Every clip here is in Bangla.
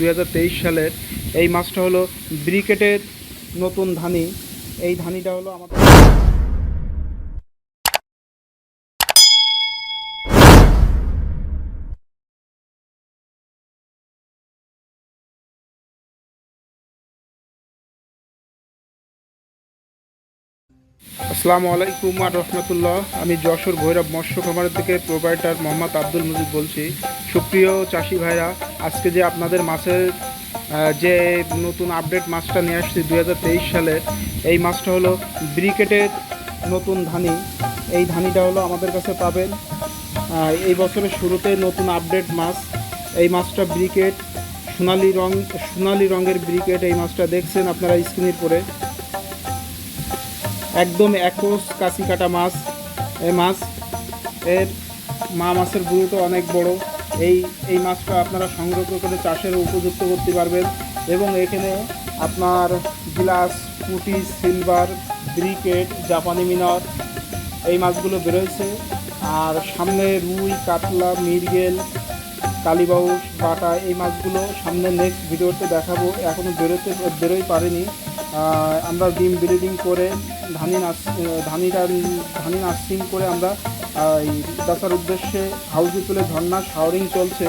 দুই সালের এই মাছটা হলো ব্রিকেটের নতুন ধানি। এই ধানিটা হলো আমাদের আসসালামু আলাইকুম আর রহমতুল্লাহ। আমি যশোর ভৈরব মৎস্য খামারের থেকে প্রোভাইডার মোহাম্মদ আব্দুল মজিদ বলছি। সুপ্রিয় চাষি ভাইরা আজকে যে আপনাদের মাছের যে নতুন আপডেট মাছটা নিয়ে আসছি দু হাজার তেইশ সালে, এই মাছটা হলো ব্রিকেটের নতুন ধানি। এই ধানিটা হলো আমাদের কাছে পাবেন। এই বছরের শুরুতে নতুন আপডেট মাছ এই মাছটা ব্রিকেট, সোনালি রং, সোনালি রঙের ব্রিকেট এই মাছটা দেখছেন আপনারা স্ক্রিনের পরে। একদম একোস কাশি কাটা মাছ এ মাছ এর মা মাছের গুরুত্ব অনেক বড়। এই এই মাছটা আপনারা সংগ্রহ করে চাষের উপযুক্ত করতে পারবেন। এবং এখানে আপনার গ্লাস পুটি সিলভার, ব্রিকেট, জাপানি মিনর, এই মাছগুলো বেরোয়েছে। আর সামনে রুই, কাতলা মিরগেল কালীবাউস বাটা, এই মাছগুলো সামনে নেক্সট ভিডিওতে দেখাবো। এখনও বেরোতে বেরোই পারেনি। আমরা ডিম ব্রিডিং করে ধানি নাচ ধানিটা, ধানি নার্সিং করে আমরা দাসার উদ্দেশ্যে হাউজি তুলে ঝর্ণা শাওরিং চলছে।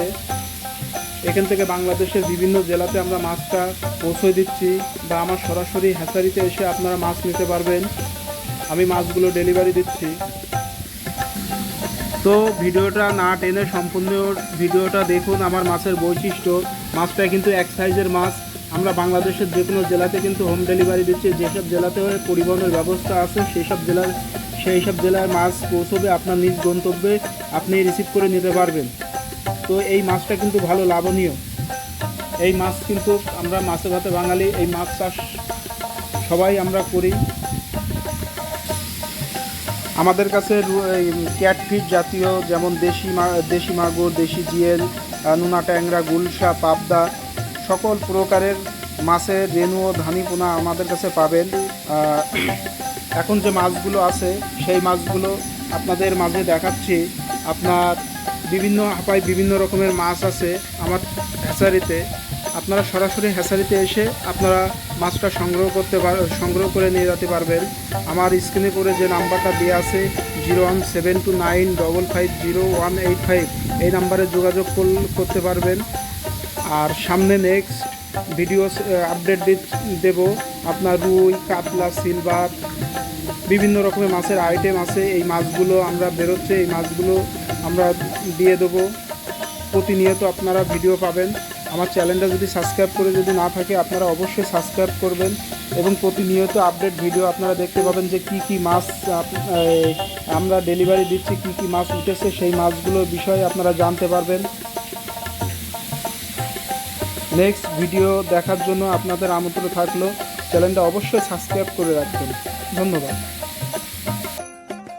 এখান থেকে বাংলাদেশের বিভিন্ন জেলাতে আমরা মাছটা পৌঁছে দিচ্ছি বা আমার সরাসরি হ্যাচারিতে এসে আপনারা মাছ নিতে পারবেন। আমি মাছগুলো ডেলিভারি দিচ্ছি। তো ভিডিওটা না টেনে সম্পূর্ণ ভিডিওটা দেখুন, আমার মাছের বৈশিষ্ট্য। মাছটা কিন্তু এক সাইজের মাছ। আমরা বাংলাদেশের যে কোনো জেলাতে কিন্তু হোম ডেলিভারি দিচ্ছি। যেসব জেলাতে পরিবহনের ব্যবস্থা আছে সেই সব জেলার সেই সব জেলায় মাছ পৌঁছবে আপনার নিজ গন্তব্যে, আপনি রিসিভ করে নিতে পারবেন। তো এই মাছটা কিন্তু ভালো লাভনীয় এই মাছ কিন্তু আমরা মাছে ভাতে বাঙালি, এই মাছ চাষ সবাই আমরা করি। আমাদের কাছে ক্যাটফিট জাতীয় যেমন দেশি মা দেশি মাগুর, দেশি জিয়েল নোনা ট্যাংরা, গুলশা, পাবদা, সকল প্রকারের মাছের রেণু ও ধানি ধানিপোনা আমাদের কাছে পাবেন। এখন যে মাছগুলো আছে, সেই মাছগুলো আপনাদের মাঝে দেখাচ্ছি। আপনার বিভিন্ন হাঁপায় বিভিন্ন রকমের মাছ আছে আমার হ্যাচারিতে। আপনারা সরাসরি হ্যাচারিতে এসে আপনারা মাছটা সংগ্রহ করতে পার, সংগ্রহ করে নিয়ে যেতে পারবেন। আমার স্ক্রিনে করে যে নাম্বারটা দেওয়া আছে, zero one seven two nine double five zero one eight five, এই নাম্বারে যোগাযোগ করতে পারবেন। আর সামনে নেক্সট ভিডিও আপডেট দেব। আপনার রুই, কাতলা, সিলভার, বিভিন্ন রকমের মাছের আইটেম আছে। এই মাছগুলো আমরা বেরোচ্ছে, এই মাছগুলো আমরা দিয়ে দেবো। প্রতিনিয়ত আপনারা ভিডিও পাবেন। আমার চ্যানেলটা যদি সাবস্ক্রাইব করে যদি না থাকে, আপনারা অবশ্যই সাবস্ক্রাইব করবেন এবং প্রতিনিয়ত আপডেট ভিডিও আপনারা দেখতে পাবেন যে কি কি মাছ আমরা ডেলিভারি দিচ্ছি, কি কি মাছ উঠেছে, সেই মাছগুলোর বিষয়ে আপনারা জানতে পারবেন। নেক্সট ভিডিও দেখার জন্য আপনাদের আমন্ত্রণ থাকল। চ্যানেলটা অবশ্যই সাবস্ক্রাইব করে রাখবেন। ধন্যবাদ।